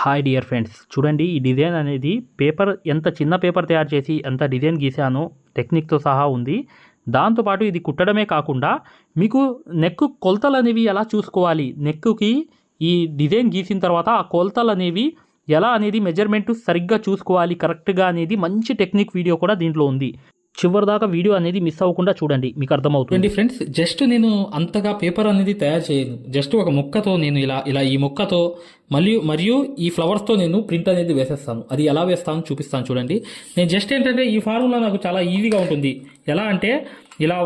Hi dear friends చూడండి ఈ design అనేది పేపర్ ఎంత చిన్న పేపర్ తయారు చేసి ఎంత డిజైన్ గీసానో టెక్నిక్తో సహా ఉంది. దాంతోపాటు ఇది కుట్టడమే కాకుండా మీకు నెక్ కొలతలు అనేవి ఎలా చూసుకోవాలి? నెక్కి ఈ డిజైన్ గీసిన తర్వాత ఆ కొలతలు అనేవి ఎలా అనేది మెజర్మెంట్ సరిగ్గా చూసుకోవాలి కరెక్ట్గా అనేది మంచి టెక్నిక్ వీడియో కూడా దీంట్లో ఉంది. చివరిదాకా వీడియో అనేది మిస్ అవ్వకుండా చూడండి మీకు అర్థమవుతుంది. ఫ్రెండ్స్ జస్ట్ నేను అంతగా పేపర్ అనేది తయారు చేయను. జస్ట్ ఒక ముక్కతో నేను ఇలా ఇలా ఈ ముక్కతో మరియు మరియు ఈ ఫ్లవర్స్తో నేను ప్రింట్ అనేది వేసేస్తాను. అది ఎలా వేస్తాను చూపిస్తాను చూడండి. నేను జస్ట్ ఏంటంటే ఈ ఫార్ములా నాకు చాలా ఈజీగా ఉంటుంది. ఎలా అంటే ఇలా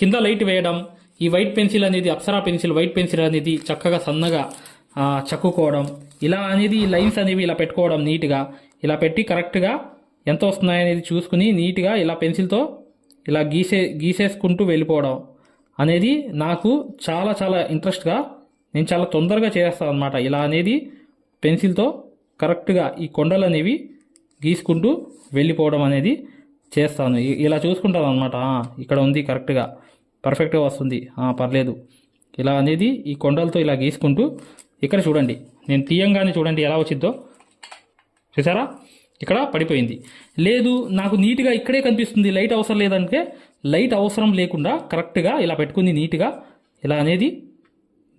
కింద లైట్ వేయడం ఈ వైట్ పెన్సిల్ అనేది అప్సరా పెన్సిల్ వైట్ పెన్సిల్ అనేది చక్కగా సన్నగా చక్కుకోవడం ఇలా అనేది లైన్స్ అనేవి ఇలా పెట్టుకోవడం నీట్గా ఇలా పెట్టి కరెక్ట్గా ఎంత వస్తున్నాయనేది చూసుకుని నీట్గా ఇలా పెన్సిల్తో ఇలా గీసే గీసేసుకుంటూ వెళ్ళిపోవడం అనేది నాకు చాలా చాలా ఇంట్రెస్ట్గా నేను చాలా తొందరగా చేస్తాను అనమాట ఇలా అనేది పెన్సిల్తో కరెక్ట్గా ఈ కొండలు అనేవి గీసుకుంటూ వెళ్ళిపోవడం అనేది చేస్తాను. ఇలా చూసుకుంటాను అనమాట ఇక్కడ ఉంది కరెక్ట్గా. పర్ఫెక్ట్గా వస్తుంది. పర్లేదు. ఇలా అనేది ఈ కొండలతో ఇలా గీసుకుంటూ ఇక్కడ చూడండి. నేను తీయంగానే చూడండి ఎలా వచ్చిందో చూసారా? ఇక్కడ పడిపోయింది. లేదు నాకు నీట్గా ఇక్కడే కనిపిస్తుంది లైట్ అవసరం లేదంటే లైట్ అవసరం లేకుండా కరెక్ట్గా ఇలా పెట్టుకుంది నీట్గా. ఇలా అనేది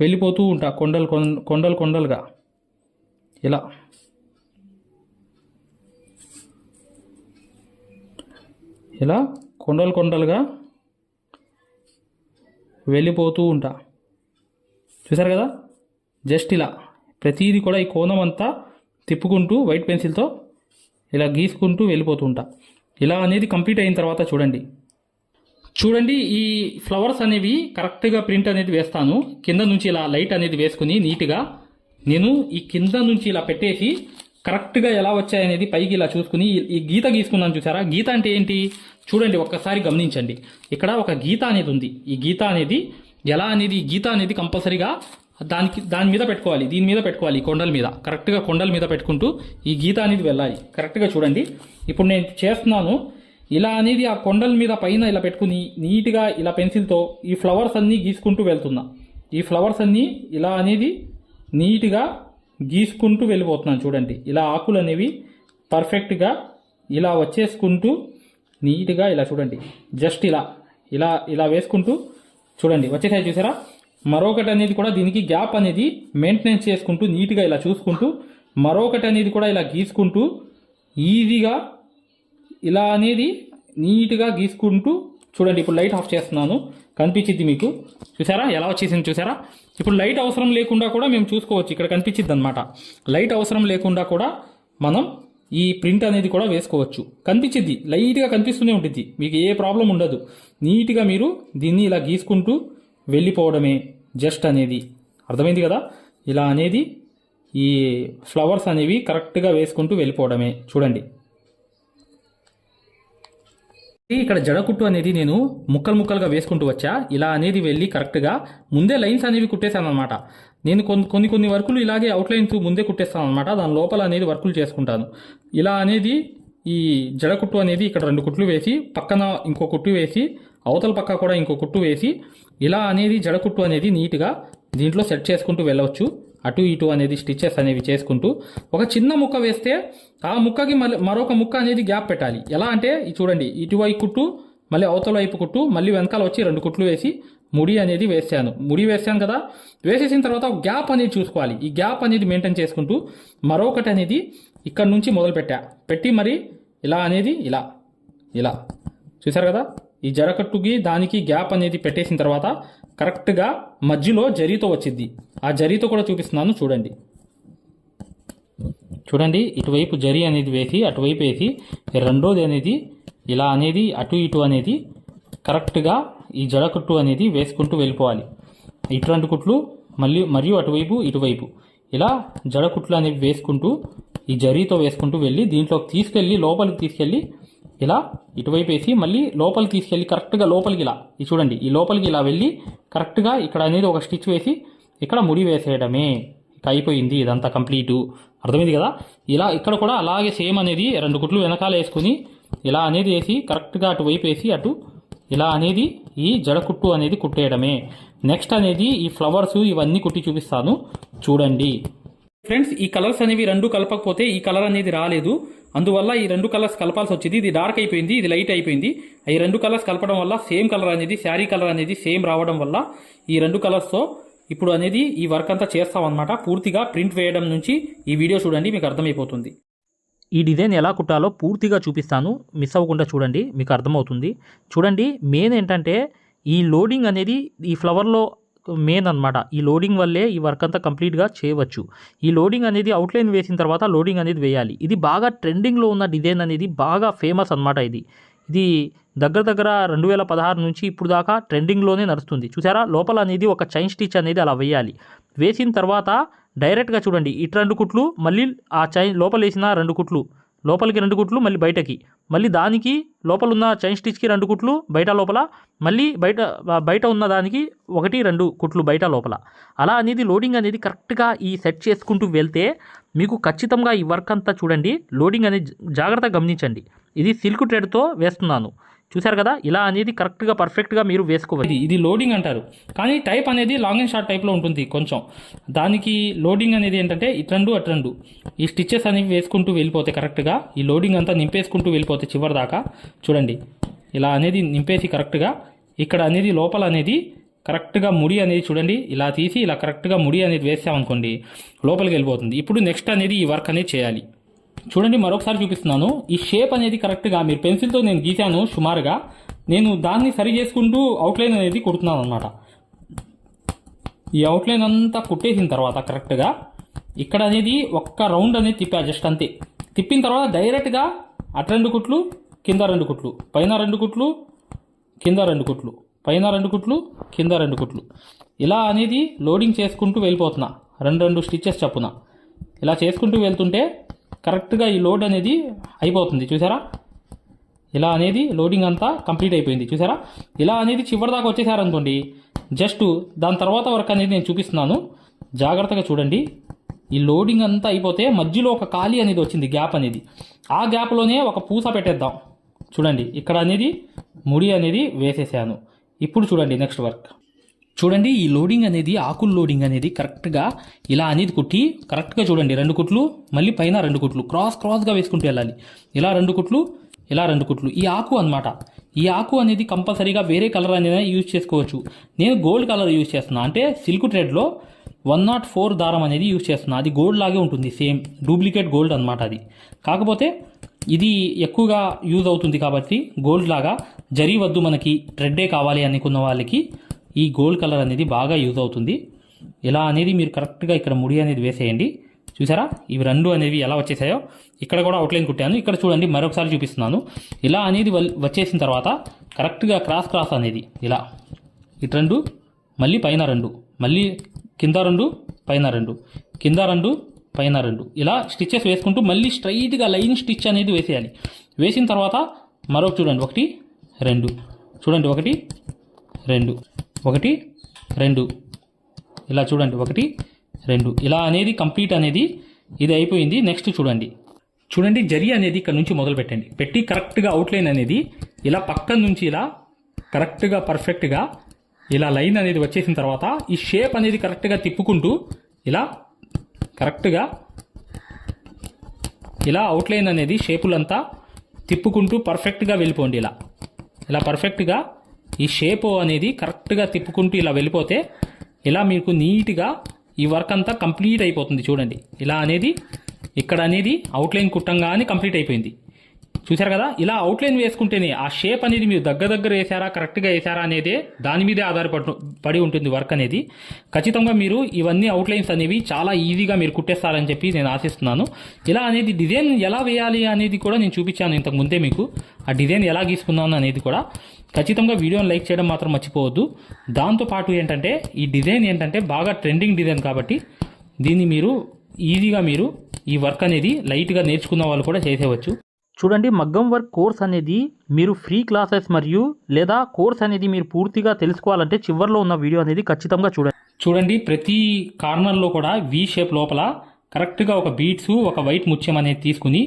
వెళ్ళిపోతూ ఉంటా కొండలు కొండలు కొండలుగా. ఇలా. ఇలా కొండలు కొండలుగా వెళ్ళిపోతూ ఉంటా. చూసారు కదా? జస్ట్ ఇలా. ప్రతిదీ కూడా ఈ కోణం అంతా తిప్పుకుంటూ వైట్ పెన్సిల్తో ఇలా గీసుకుంటూ వెళ్ళిపోతూ ఉంటా. ఇలా అనేది కంప్లీట్ అయిన తర్వాత చూడండి. చూడండి ఈ ఫ్లవర్స్ అనేవి కరెక్ట్గా ప్రింట్ అనేది వేస్తాను. కింద నుంచి ఇలా లైట్ అనేది వేసుకుని నీట్గా నేను ఈ కింద నుంచి ఇలా పెట్టేసి కరెక్ట్గా ఎలా వచ్చాయనేది పైకి ఇలా చూసుకుని ఈ- గీత గీసుకున్నాను చూసారా? గీత అంటే ఏంటి? చూడండి ఒక్కసారి గమనించండి. ఇక్కడ ఒక గీత అనేది ఉంది. ఈ గీత అనేది ఎలా అనేది ఈ గీత అనేది కంపల్సరీగా దానికి దాని మీద పెట్టుకోవాలి. దీని మీద పెట్టుకోవాలి కొండల మీద. కరెక్ట్గా కొండల మీద పెట్టుకుంటూ ఈ గీత అనేది వెళ్ళాలి. కరెక్ట్గా చూడండి. ఇప్పుడు నేను చేస్తున్నాను ఇలా అనేది ఆ కొండల మీద పైన ఇలా పెట్టుకుని నీట్గా ఇలా పెన్సిల్తో ఈ ఫ్లవర్స్ అన్నీ గీసుకుంటూ వెళ్తున్నా. ఈ ఫ్లవర్స్ అన్నీ ఇలా అనేది నీట్గా గీసుకుంటూ వెళ్ళిపోతున్నాను చూడండి. ఇలా ఆకులు అనేవి పర్ఫెక్ట్గా ఇలా వచ్చేసుకుంటూ నీట్గా ఇలా చూడండి. జస్ట్ ఇలా ఇలా ఇలా వేసుకుంటూ చూడండి. వచ్చేసాయి చూసారా? మరొకటి అనేది కూడా దీనికి గ్యాప్ అనేది మెయింటెనెన్స్ చేసుకుంటూ నీట్గా ఇలా చూసుకుంటూ మరొకటి అనేది కూడా ఇలా గీసుకుంటూ ఈజీగా ఇలా అనేది నీట్గా గీసుకుంటూ చూడండి ఇప్పుడు లైట్ ఆఫ్ చేస్తున్నాను. కనిపించింది మీకు? చూసారా? ఎలా వచ్చేసింది చూసారా? ఇప్పుడు లైట్ అవసరం లేకుండా కూడా మేము చూసుకోవచ్చు. ఇక్కడ కనిపించింది అనమాట లైట్ అవసరం లేకుండా కూడా మనం ఈ ప్రింట్ అనేది కూడా వేసుకోవచ్చు. కనిపించింది లైట్గా కనిపిస్తూనే ఉంటుంది మీకు ఏ ప్రాబ్లం ఉండదు. నీట్గా మీరు దీన్ని ఇలా గీసుకుంటూ వెళ్ళిపోవడమే జస్ట్ అనేది. అర్థమైంది కదా? ఇలా అనేది ఈ ఫ్లవర్స్ అనేవి కరెక్ట్గా వేసుకుంటూ వెళ్ళిపోవడమే. చూడండి. ఇక్కడ జడ కుట్టు అనేది నేను ముక్కలు ముక్కలుగా వేసుకుంటూ వచ్చా. ఇలా అనేది వెళ్ళి కరెక్ట్గా ముందే లైన్స్ అనేవి కుట్టేశాను అనమాట నేను కొన్ని కొన్ని కొన్ని వర్కులు ఇలాగే అవుట్లైన్స్ ముందే కుట్టేస్తాను అనమాట దాని లోపల అనేది వర్కులు చేసుకుంటాను. ఇలా అనేది ఈ జడ కుట్టు అనేది ఇక్కడ రెండు కుట్లు వేసి పక్కన ఇంకో కుట్టు వేసి అవతల పక్క కూడా ఇంకో కుట్టు వేసి ఇలా అనేది జడకుట్టు అనేది నీట్గా దీంట్లో సెట్ చేసుకుంటూ వెళ్ళవచ్చు. అటు ఇటు అనేది స్టిచెస్ అనేవి చేసుకుంటూ ఒక చిన్న ముక్క వేస్తే ఆ ముక్కకి మళ్ళీ మరొక ముక్క అనేది గ్యాప్ పెట్టాలి. ఎలా అంటే చూడండి ఇటువైపు కుట్టు మళ్ళీ అవతల వైపు కుట్టు మళ్ళీ వెనకాల వచ్చి రెండు కుట్లు వేసి ముడి అనేది వేసాను. ముడి వేసాను కదా వేసేసిన తర్వాత గ్యాప్ అనేది చూసుకోవాలి. ఈ గ్యాప్ అనేది మెయింటైన్ చేసుకుంటూ మరొకటి అనేది ఇక్కడ నుంచి మొదలు పెట్టా పెట్టి మరి ఇలా అనేది ఇలా ఇలా. చూసారు కదా? ఈ జడకట్టుకి దానికి గ్యాప్ అనేది పెట్టేసిన తర్వాత కరెక్ట్గా మధ్యలో జరీతో వచ్చింది ఆ జరీతో కూడా చూపిస్తున్నాను చూడండి. చూడండి ఇటువైపు జరి అనేది వేసి అటువైపు వేసి రెండోది అనేది ఇలా అనేది అటు ఇటు అనేది కరెక్ట్గా ఈ జడకుట్టు అనేది వేసుకుంటూ వెళ్ళిపోవాలి. ఇటువంటి కుట్లు మళ్ళీ మరియు అటువైపు ఇటువైపు. ఇలా జడకుట్లు అనేవి వేసుకుంటూ ఈ జరీతో వేసుకుంటూ వెళ్ళి దీంట్లోకి తీసుకెళ్ళి లోపలికి తీసుకెళ్ళి ఇలా ఇటువైపు వేసి మళ్ళీ లోపలికి తీసుకెళ్ళి కరెక్ట్గా లోపలికి ఇలా ఇది చూడండి ఈ లోపలికి ఇలా వెళ్ళి కరెక్ట్గా ఇక్కడ అనేది ఒక స్టిచ్ వేసి ఇక్కడ ముడి వేసేయడమే. ఇక అయిపోయింది ఇదంతా కంప్లీటు. అర్థమైంది కదా? ఇలా ఇక్కడ కూడా అలాగే సేమ్ అనేది రెండు కుట్లు వెనకాల వేసుకుని ఇలా అనేది వేసి కరెక్ట్గా అటు వైపు వేసి అటు ఇలా అనేది ఈ జడ కుట్టు అనేది కుట్టేయడమే. నెక్స్ట్ అనేది ఈ ఫ్లవర్స్ ఇవన్నీ కుట్టి చూపిస్తాను. చూడండి. ఫ్రెండ్స్ ఈ కలర్స్ అనేవి రెండు కలపకపోతే ఈ కలర్ అనేది రాలేదు. అందువల్ల ఈ రెండు కలర్స్ కలపాల్సి వచ్చింది. ఇది డార్క్ అయిపోయింది ఇది లైట్ అయిపోయింది. ఈ రెండు కలర్స్ కలపడం వల్ల సేమ్ కలర్ అనేది శారీ కలర్ అనేది సేమ్ రావడం వల్ల ఈ రెండు కలర్స్తో ఇప్పుడు అనేది ఈ వర్క్ అంతా చేస్తామన్నమాట. అనమాట పూర్తిగా ప్రింట్ వేయడం నుంచి ఈ వీడియో చూడండి మీకు అర్థమైపోతుంది. ఈ డిజైన్ ఎలా కుట్టాలో పూర్తిగా చూపిస్తాను. మిస్ అవ్వకుండా చూడండి మీకు అర్థమవుతుంది. చూడండి మెయిన్ ఏంటంటే ఈ లోడింగ్ అనేది ఈ ఫ్లవర్లో మెయిన్ అన్నమాట. ఈ లోడింగ్ వల్లే ఈ వర్క్ అంతా కంప్లీట్గా చేయవచ్చు. ఈ లోడింగ్ అనేది అవుట్లైన్ వేసిన తర్వాత లోడింగ్ అనేది వేయాలి. ఇది బాగా ట్రెండింగ్లో ఉన్న డిజైన్ అనేది బాగా ఫేమస్ అన్నమాట ఇది. ఇది దగ్గర దగ్గర రెండు వేల పదహారు నుంచి ఇప్పుడు దాకా ట్రెండింగ్లోనే నడుస్తుంది. చూసారా? లోపల అనేది ఒక చైన్ స్టిచ్ అనేది అలా వేయాలి. వేసిన తర్వాత డైరెక్ట్గా చూడండి. ఇటు రెండు కుట్లు మళ్ళీ ఆ చైన్ లోపల వేసిన రెండు కుట్లు. లోపలికి రెండు కుట్లు మళ్ళీ బయటకి. మళ్ళీ దానికి లోపల ఉన్న చైన్ స్టిచ్కి రెండు కుట్లు బయట లోపల. మళ్ళీ బయట బయట ఉన్న దానికి ఒకటి రెండు కుట్లు బయట లోపల. అలా అనేది లోడింగ్ అనేది కరెక్ట్గా ఈ సెట్ చేసుకుంటూ వెళ్తే మీకు ఖచ్చితంగా ఈ వర్క్ అంతా చూడండి. లోడింగ్ అనేది జాగ్రత్తగా గమనించండి. ఇది సిల్క్ ట్రెడ్తో వేస్తున్నాను. చూశారు కదా? ఇలా అనేది కరెక్ట్గా పర్ఫెక్ట్గా మీరు వేసుకోవాలి ఇది ఇది లోడింగ్ అంటారు. కానీ టైప్ అనేది లాంగ్ అండ్ షార్ట్ టైప్లో ఉంటుంది కొంచెం. దానికి లోడింగ్ అనేది ఏంటంటే ఇట్రండు అట్రండు ఈ స్టిచ్చెస్ అనేవి వేసుకుంటూ వెళ్ళిపోతాయి కరెక్ట్గా ఈ లోడింగ్ అంతా నింపేసుకుంటూ వెళ్ళిపోతాయి చివరి దాకా చూడండి. ఇలా అనేది నింపేసి కరెక్ట్గా ఇక్కడ అనేది లోపల అనేది కరెక్ట్గా ముడి అనేది చూడండి. ఇలా తీసి ఇలా కరెక్ట్గా ముడి అనేది వేసామనుకోండి లోపలికి వెళ్ళిపోతుంది. ఇప్పుడు నెక్స్ట్ అనేది ఈ వర్క్ అనేది చేయాలి. చూడండి మరొకసారి చూపిస్తున్నాను. ఈ షేప్ అనేది కరెక్ట్గా మీరు పెన్సిల్తో నేను గీశాను సుమారుగా. నేను దాన్ని సరి చేసుకుంటూ అవుట్లైన్ అనేది కుడుతున్నాను అనమాట ఈ అవుట్లైన్ అంతా కుట్టేసిన తర్వాత కరెక్ట్గా ఇక్కడ అనేది ఒక్క రౌండ్ అనేది తిప్పా జస్ట్ అంతే. తిప్పిన తర్వాత డైరెక్ట్గా అటు రెండు కుట్లు కింద రెండు కుట్లు పైన రెండు కుట్లు కింద రెండు కుట్లు పైన రెండు కుట్లు కింద రెండు కుట్లు. ఇలా అనేది లోడింగ్ చేసుకుంటూ వెళ్ళిపోతున్నా. రెండు రెండు స్టిచ్చెస్ చప్పున. ఇలా చేసుకుంటూ వెళ్తుంటే కరెక్ట్గా ఈ లోడ్ అనేది అయిపోతుంది చూసారా? ఇలా అనేది లోడింగ్ అంతా కంప్లీట్ అయిపోయింది చూసారా? ఇలా అనేది చివరి దాకా వచ్చేసారనుకోండి జస్ట్ దాని తర్వాత వర్క్ అనేది నేను చూపిస్తున్నాను. జాగ్రత్తగా చూడండి ఈ లోడింగ్ అంతా అయిపోతే మధ్యలో ఒక ఖాళీ అనేది వచ్చింది గ్యాప్ అనేది. ఆ గ్యాప్లోనే ఒక పూస పెట్టేద్దాం. చూడండి ఇక్కడ అనేది ముడి అనేది వేసేసాను. ఇప్పుడు చూడండి నెక్స్ట్ వర్క్. చూడండి ఈ లోడింగ్ అనేది ఆకుల లోడింగ్ అనేది కరెక్ట్గా ఇలా అనేది కుట్టి కరెక్ట్గా చూడండి రెండు కుట్లు మళ్ళీ పైన రెండు కుట్లు క్రాస్ క్రాస్గా వేసుకుంటూ వెళ్ళాలి. ఇలా రెండు కుట్లు ఇలా రెండు కుట్లు ఈ ఆకు అన్నమాట. ఈ ఆకు అనేది కంపల్సరీగా వేరే కలర్ అనేది యూజ్ చేసుకోవచ్చు. నేను గోల్డ్ కలర్ యూజ్ చేస్తున్నా అంటే సిల్క్ ట్రెడ్లో వన్ నాట్ ఫోర్ దారం అనేది యూజ్ చేస్తున్నా. అది గోల్డ్ లాగే ఉంటుంది సేమ్ డూప్లికేట్ గోల్డ్ అన్నమాట అది. కాకపోతే ఇది ఎక్కువగా యూజ్ అవుతుంది కాబట్టి గోల్డ్ లాగా జరీ వద్దు మనకి ట్రెడ్డే కావాలి అనుకున్న వాళ్ళకి ఈ గోల్డ్ కలర్ అనేది బాగా యూజ్ అవుతుంది. ఇలా అనేది మీరు కరెక్ట్గా ఇక్కడ ముడి అనేది వేసేయండి. చూసారా? ఇవి రెండు అనేవి ఎలా వచ్చేసాయో? ఇక్కడ కూడా అవుట్లైన్ కుట్టాను. ఇక్కడ చూడండి మరొకసారి చూపిస్తున్నాను. ఇలా అనేది వల్- వచ్చేసిన తర్వాత కరెక్ట్గా క్రాస్ క్రాస్ అనేది ఇలా ఇటు రెండు మళ్ళీ పైన రెండు మళ్ళీ కింద రెండు పైన రెండు కింద రెండు పైన రెండు. ఇలా స్టిచ్చెస్ వేసుకుంటూ మళ్ళీ స్ట్రైట్గా లైన్ స్టిచ్ అనేది వేసేయాలి. వేసిన తర్వాత మరొక చూడండి ఒకటి రెండు. చూడండి ఒకటి రెండు. ఒకటి రెండు. ఇలా చూడండి ఒకటి రెండు. ఇలా అనేది కంప్లీట్ అనేది ఇది అయిపోయింది. నెక్స్ట్ చూడండి. చూడండి జరి అనేది ఇక్కడ నుంచి మొదలు పెట్టండి. పెట్టి కరెక్ట్గా అవుట్లైన్ అనేది ఇలా పక్కన నుంచి ఇలా కరెక్ట్గా పర్ఫెక్ట్గా ఇలా లైన్ అనేది వచ్చేసిన తర్వాత ఈ షేప్ అనేది కరెక్ట్గా తిప్పుకుంటూ ఇలా కరెక్ట్గా ఇలా అవుట్లైన్ అనేది షేపులంతా తిప్పుకుంటూ పర్ఫెక్ట్గా వెళ్ళిపోండి ఇలా. ఇలా పర్ఫెక్ట్గా ఈ షేప్ అనేది కరెక్ట్గా తిప్పుకుంటూ ఇలా వెళ్ళిపోతే ఇలా మీకు నీట్గా ఈ వర్క్ అంతా కంప్లీట్ అయిపోతుంది చూడండి. ఇలా అనేది ఇక్కడ అనేది అవుట్లైన్ కుట్టంగానే కంప్లీట్ అయిపోయింది. చూసారు కదా? ఇలా అవుట్లైన్ వేసుకుంటేనే ఆ షేప్ అనేది మీరు దగ్గర దగ్గర వేసారా కరెక్ట్గా వేసారా అనేదే దాని మీదే ఆధారపడి పడి ఉంటుంది వర్క్ అనేది. ఖచ్చితంగా మీరు ఇవన్నీ అవుట్లైన్స్ అనేవి చాలా ఈజీగా మీరు కుట్టేస్తారని చెప్పి నేను ఆశిస్తున్నాను. ఇలా అనేది డిజైన్ ఎలా వేయాలి అనేది కూడా నేను చూపించాను ఇంతకు ముందే మీకు. ఆ డిజైన్ ఎలా గీసుకున్నాను అనేది కూడా. ఖచ్చితంగా వీడియోని లైక్ చేయడం మాత్రం మర్చిపోవద్దు. దాంతో పాటు ఏంటంటే ఈ డిజైన్ ఏంటంటే బాగా ట్రెండింగ్ డిజైన్ కాబట్టి దీన్ని మీరు ఈజీగా మీరు ఈ వర్క్ అనేది లైట్గా నేర్చుకున్న వాళ్ళు కూడా చేసేవచ్చు. చూడండి మగ్గం వర్క్ కోర్స్ అనేది మీరు ఫ్రీ క్లాసెస్ మరియు లేదా కోర్స్ అనేది మీరు పూర్తిగా తెలుసుకోవాలంటే చివరిలో ఉన్న వీడియో అనేది ఖచ్చితంగా చూడండి. చూడండి ప్రతి కార్నర్లో కూడా వి షేప్ లోపల కరెక్ట్గా ఒక బీట్స్ ఒక వైట్ ముత్యం అనేది తీసుకుని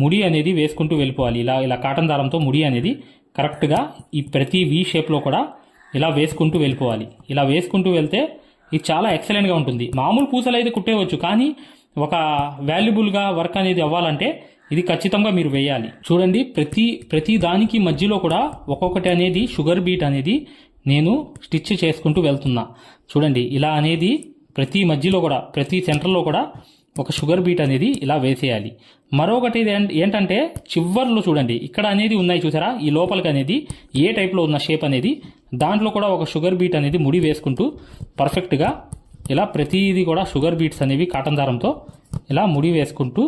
ముడి అనేది వేసుకుంటూ వెళ్ళిపోవాలి. ఇలా ఇలా కాటన్ దారంతో ముడి అనేది కరెక్ట్గా ఈ ప్రతి వీ షేప్లో కూడా ఇలా వేసుకుంటూ వెళ్ళిపోవాలి. ఇలా వేసుకుంటూ వెళ్తే ఇది చాలా ఎక్సలెంట్గా ఉంటుంది. మామూలు పూసలు అయితే కుట్టేయవచ్చు కానీ ఒక వాల్యుబుల్గా వర్క్ అనేది అవ్వాలంటే ఇది ఖచ్చితంగా మీరు వేయాలి. చూడండి ప్రతి ప్రతి దానికి మధ్యలో కూడా ఒక్కొక్కటి అనేది షుగర్ బీట్ అనేది నేను స్టిచ్ చేసుకుంటూ వెళ్తున్నా. చూడండి ఇలా అనేది ప్రతి మధ్యలో కూడా ప్రతి సెంటర్లో కూడా ఒక షుగర్ బీట్ అనేది ఇలా వేసేయాలి. మరొకటి ఏంటంటే చివర్లో చూడండి. ఇక్కడ అనేది ఉన్నాయి చూసారా? ఈ లోపలికి అనేది ఏ టైప్లో ఉన్న షేప్ అనేది దాంట్లో కూడా ఒక షుగర్ బీట్ అనేది ముడి వేసుకుంటూ పర్ఫెక్ట్గా ఇలా ప్రతిదీ కూడా షుగర్ బీట్స్ అనేవి కాటన్ దారంతో ఇలా ముడి వేసుకుంటూ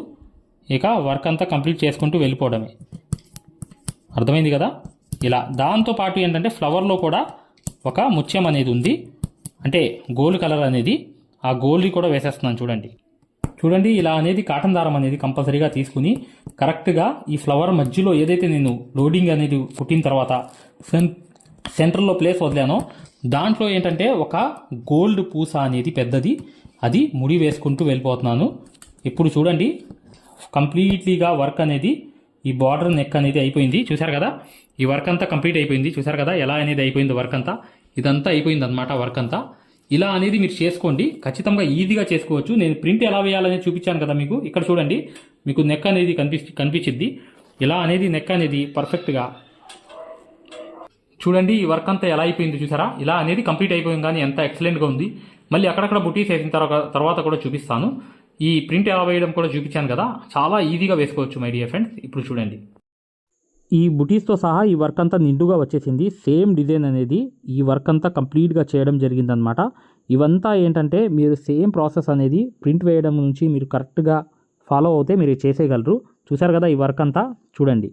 ఇక వర్క్ అంతా కంప్లీట్ చేసుకుంటూ వెళ్ళిపోవడమే. అర్థమైంది కదా? ఇలా దాంతో పాటు ఏంటంటే ఫ్లవర్లో కూడా ఒక ముత్యం అనేది ఉంది. అంటే గోల్డ్ కలర్ అనేది ఆ గోల్డ్ కూడా వేసేస్తున్నాను చూడండి. చూడండి ఇలా అనేది కాటన్ దారం అనేది కంపల్సరీగా తీసుకుని కరెక్ట్గా ఈ ఫ్లవర్ మధ్యలో ఏదైతే నేను లోడింగ్ అనేది కుట్టిన తర్వాత సెన్- సెంటర్లో ప్లేస్ వదిలానో దాంట్లో ఏంటంటే ఒక గోల్డ్ పూస అనేది పెద్దది. అది ముడి వేసుకుంటూ వెళ్ళిపోతున్నాను. ఇప్పుడు చూడండి కంప్లీట్లీగా వర్క్ అనేది ఈ బార్డర్ నెక్ అనేది అయిపోయింది. చూసారు కదా? ఈ వర్క్ అంతా కంప్లీట్ అయిపోయింది. చూసారు కదా? ఎలా అనేది అయిపోయింది వర్క్ అంతా? ఇదంతా అయిపోయింది అనమాట వర్క్ అంతా. ఇలా అనేది మీరు చేసుకోండి. ఖచ్చితంగా ఈజీగా చేసుకోవచ్చు. నేను ప్రింట్ ఎలా వేయాలనేది చూపించాను కదా మీకు. ఇక్కడ చూడండి. మీకు నెక్ అనేది కనిపి కనిపించింది ఇలా అనేది నెక్ అనేది పర్ఫెక్ట్గా. చూడండి ఈ వర్క్ అంతా ఎలా అయిపోయింది చూసారా? ఇలా అనేది కంప్లీట్ అయిపోయింది కానీ ఎంత ఎక్సలెంట్గా ఉంది. మళ్ళీ అక్కడక్కడ బుటీస్ వేసిన తర్వాత తర్వాత కూడా చూపిస్తాను. ఈ ప్రింట్ ఎలా వేయడం కూడా చూపించాను కదా. చాలా ఈజీగా వేసుకోవచ్చు మై డియర్ ఫ్రెండ్స్. ఇప్పుడు చూడండి. ఈ బుటీస్తో సహా ఈ వర్క్ అంతా నిండుగా వచ్చేసింది. సేమ్ డిజైన్ అనేది ఈ వర్క్ అంతా కంప్లీట్గా చేయడం జరిగిందనమాట ఇవంతా ఏంటంటే మీరు సేమ్ ప్రాసెస్ అనేది ప్రింట్ వేయడం నుంచి మీరు కరెక్ట్గా ఫాలో అవుతే మీరు చేసేయగలరు. చూసారు కదా ఈ వర్క్ అంతా చూడండి.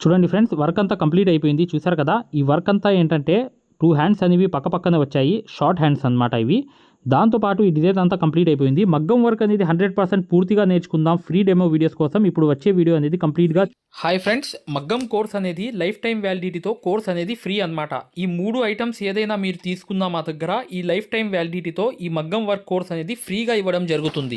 చూడండి ఫ్రెండ్స్ వర్క్ అంతా కంప్లీట్ అయిపోయింది. చూసారు కదా? ఈ వర్క్ అంతా ఏంటంటే టూ హ్యాండ్స్ అనేవి పక్క పక్కనే వచ్చాయి. షార్ట్ హ్యాండ్స్ అన్నమాట ఇవి. దాంతోపాటు ఈ డిజైన్ అంతా కంప్లీట్ అయిపోయింది. మగ్గం వర్క్ అనేది హండ్రెడ్ పర్సెంట్ పూర్తిగా నేర్చుకుందాం. ఫ్రీ డెమో వీడియోస్ కోసం ఇప్పుడు వచ్చే వీడియో అనేది కంప్లీట్గా హాయ్ ఫ్రెండ్స్ మగ్గం కోర్స్ అనేది లైఫ్ టైం వ్యాలిడిటీతో కోర్స్ అనేది ఫ్రీ అన్నమాట. ఈ మూడు ఐటమ్స్ ఏదైనా మీరు తీసుకున్నా మా దగ్గర ఈ లైఫ్ టైం వ్యాలిడిటీతో ఈ మగ్గం వర్క్ కోర్స్ అనేది ఫ్రీగా ఇవ్వడం జరుగుతుంది.